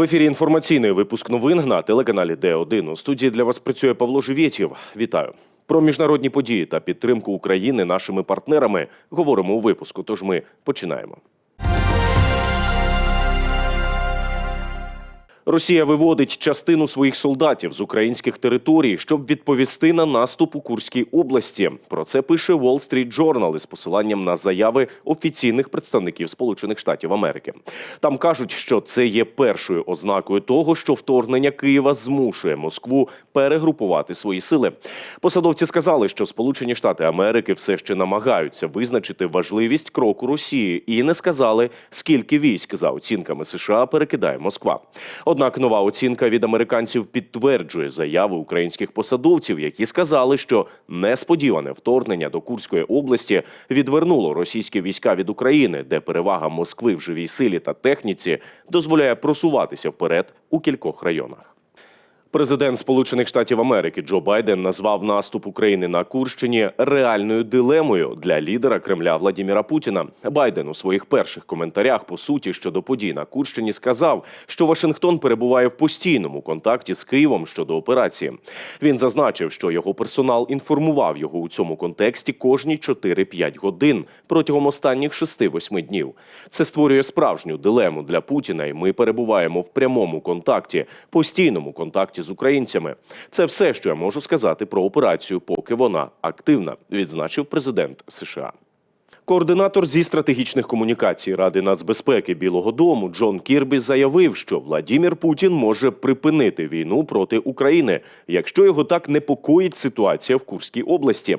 В ефірі інформаційний випуск новин на телеканалі Д1. У студії для вас працює Павло Живєтєв. Вітаю. Про міжнародні події та підтримку України нашими партнерами говоримо у випуску. Тож ми починаємо. Росія виводить частину своїх солдатів з українських територій, щоб відповісти на наступ у Курській області. Про це пише Wall Street Journal із посиланням на заяви офіційних представників Сполучених Штатів Америки. Там кажуть, що це є першою ознакою того, що вторгнення Києва змушує Москву перегрупувати свої сили. Посадовці сказали, що Сполучені Штати Америки все ще намагаються визначити важливість кроку Росії і не сказали, скільки військ за оцінками США перекидає Москва. Однак нова оцінка від американців підтверджує заяви українських посадовців, які сказали, що несподіване вторгнення до Курської області відвернуло російські війська від України, де перевага Москви в живій силі та техніці дозволяє просуватися вперед у кількох районах. Президент Сполучених Штатів Америки Джо Байден назвав наступ України на Курщині реальною дилемою для лідера Кремля Владіміра Путіна. Байден у своїх перших коментарях по суті щодо подій на Курщині сказав, що Вашингтон перебуває в постійному контакті з Києвом щодо операції. Він зазначив, що його персонал інформував його у цьому контексті кожні 4-5 годин протягом останніх 6-8 днів. Це створює справжню дилему для Путіна, і ми перебуваємо в прямому контакті, постійному контакті з українцями. Це все, що я можу сказати про операцію, поки вона активна, відзначив президент США. Координатор зі стратегічних комунікацій Ради нацбезпеки Білого Дому Джон Кірбі заявив, що Владімір Путін може припинити війну проти України, якщо його так непокоїть ситуація в Курській області.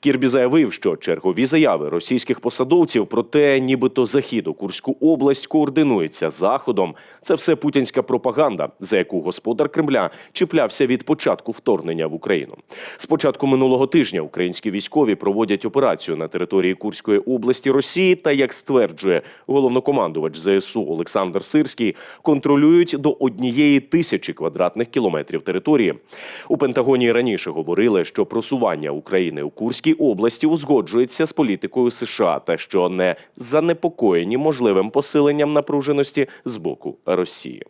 Кірбі заявив, що чергові заяви російських посадовців про те, нібито захід у Курську область координується заходом. Це все путінська пропаганда, за яку господар Кремля чіплявся від початку вторгнення в Україну. З початку минулого тижня українські військові проводять операцію на території Курської області Росії та, як стверджує головнокомандувач ЗСУ Олександр Сирський, контролюють до однієї тисячі квадратних кілометрів території. У Пентагоні раніше говорили, що просування України у Курській області узгоджується з політикою США та що не занепокоєні можливим посиленням напруженості з боку Росії.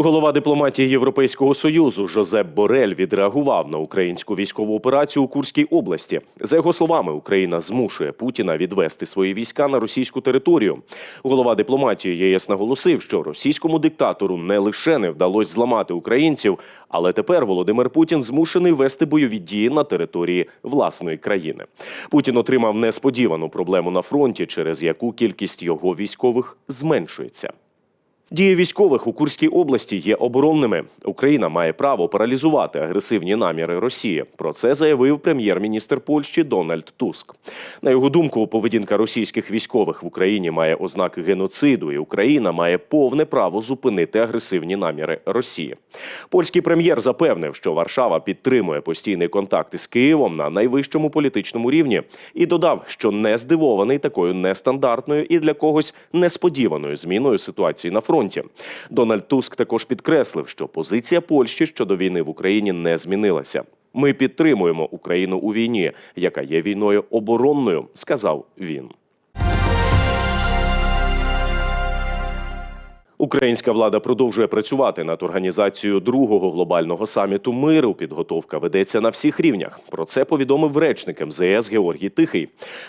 Голова дипломатії Європейського союзу Жозеп Борель відреагував на українську військову операцію у Курській області. За його словами, Україна змушує Путіна відвести свої війська на російську територію. Голова дипломатії ЄС наголосив, що російському диктатору не лише не вдалося зламати українців, але тепер Володимир Путін змушений вести бойові дії на території власної країни. Путін отримав несподівану проблему на фронті, через яку кількість його військових зменшується. Дії військових у Курській області є оборонними. Україна має право паралізувати агресивні наміри Росії. Про це заявив прем'єр-міністр Польщі Дональд Туск. На його думку, поведінка російських військових в Україні має ознаки геноциду, і Україна має повне право зупинити агресивні наміри Росії. Польський прем'єр запевнив, що Варшава підтримує постійний контакт із Києвом на найвищому політичному рівні, і додав, що не здивований такою нестандартною і для когось несподіваною зміною ситуації на фронті фронті. Дональд Туск також підкреслив, що позиція Польщі щодо війни в Україні не змінилася. Ми підтримуємо Україну у війні, яка є війною оборонною, сказав він. Українська влада продовжує працювати над організацією другого глобального саміту миру. Підготовка ведеться на всіх рівнях. Про це повідомив речник МЗС Георгій Тихий.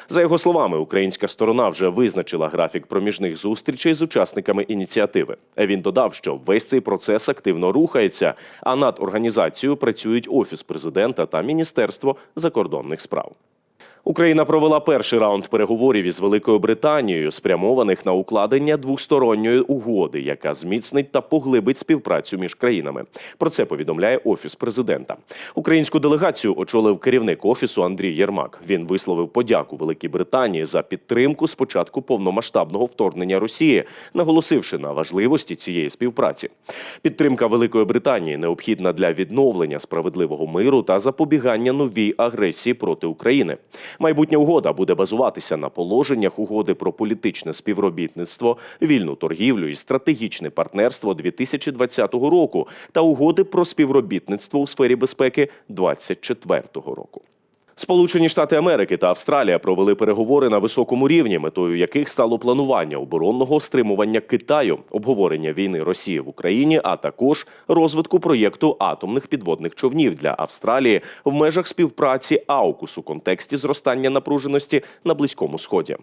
За його словами, українська сторона вже визначила графік проміжних зустрічей з учасниками ініціативи. Він додав, що весь цей процес активно рухається, а над організацією працюють офіс президента та міністерство закордонних справ. Україна провела перший раунд переговорів із Великою Британією, спрямованих на укладення двосторонньої угоди, яка зміцнить та поглибить співпрацю між країнами. Про це повідомляє офіс президента. Українську делегацію очолив керівник офісу Андрій Єрмак. Він висловив подяку Великій Британії за підтримку спочатку повномасштабного вторгнення Росії, наголосивши на важливості цієї співпраці. Підтримка Великої Британії необхідна для відновлення справедливого миру та запобігання новій агресії проти України. Майбутня угода буде базуватися на положеннях угоди про політичне співробітництво, вільну торгівлю і стратегічне партнерство 2020 року та угоди про співробітництво у сфері безпеки 2024 року. Сполучені Штати Америки та Австралія провели переговори на високому рівні, метою яких стало планування оборонного стримування Китаю, обговорення війни Росії в Україні, а також розвитку проєкту атомних підводних човнів для Австралії в межах співпраці АУКУС у контексті зростання напруженості на близькому сході.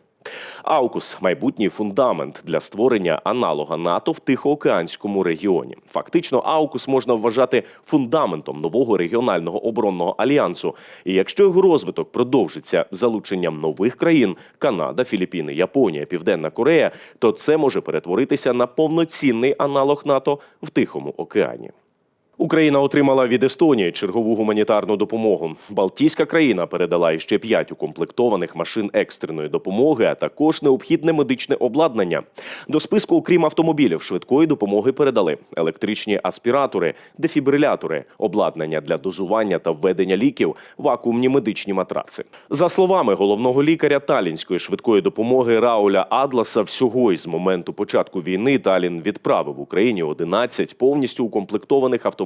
АУКУС майбутній фундамент для створення аналога НАТО в Тихоокеанському регіоні. Фактично, АУКУС можна вважати фундаментом нового регіонального оборонного альянсу. І якщо його розвиток продовжиться залученням нових країн Канада, Філіппіни, Японія, Південна Корея, то це може перетворитися на повноцінний аналог НАТО в Тихому океані. Україна отримала від Естонії чергову гуманітарну допомогу. Балтійська країна передала іще п'ять укомплектованих машин екстреної допомоги, а також необхідне медичне обладнання. До списку, окрім автомобілів, швидкої допомоги передали електричні аспіратори, дефібрилятори, обладнання для дозування та введення ліків, вакуумні медичні матраци. За словами головного лікаря Талінської швидкої допомоги Рауля Адласа, всього із моменту початку війни Талін відправив Україні 11 повністю укомплектованих автомобілів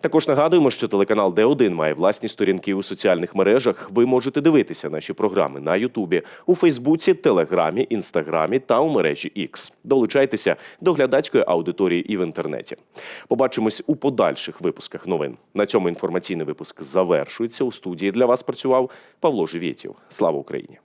Також нагадуємо, що телеканал Д1 має власні сторінки у соціальних мережах. Ви можете дивитися наші програми на Ютубі, у Фейсбуці, Телеграмі, Інстаграмі та у мережі X. Долучайтеся до глядацької аудиторії і в інтернеті. Побачимось у подальших випусках новин. На цьому інформаційний випуск завершується. У студії для вас працював Павло Живєтів. Слава Україні!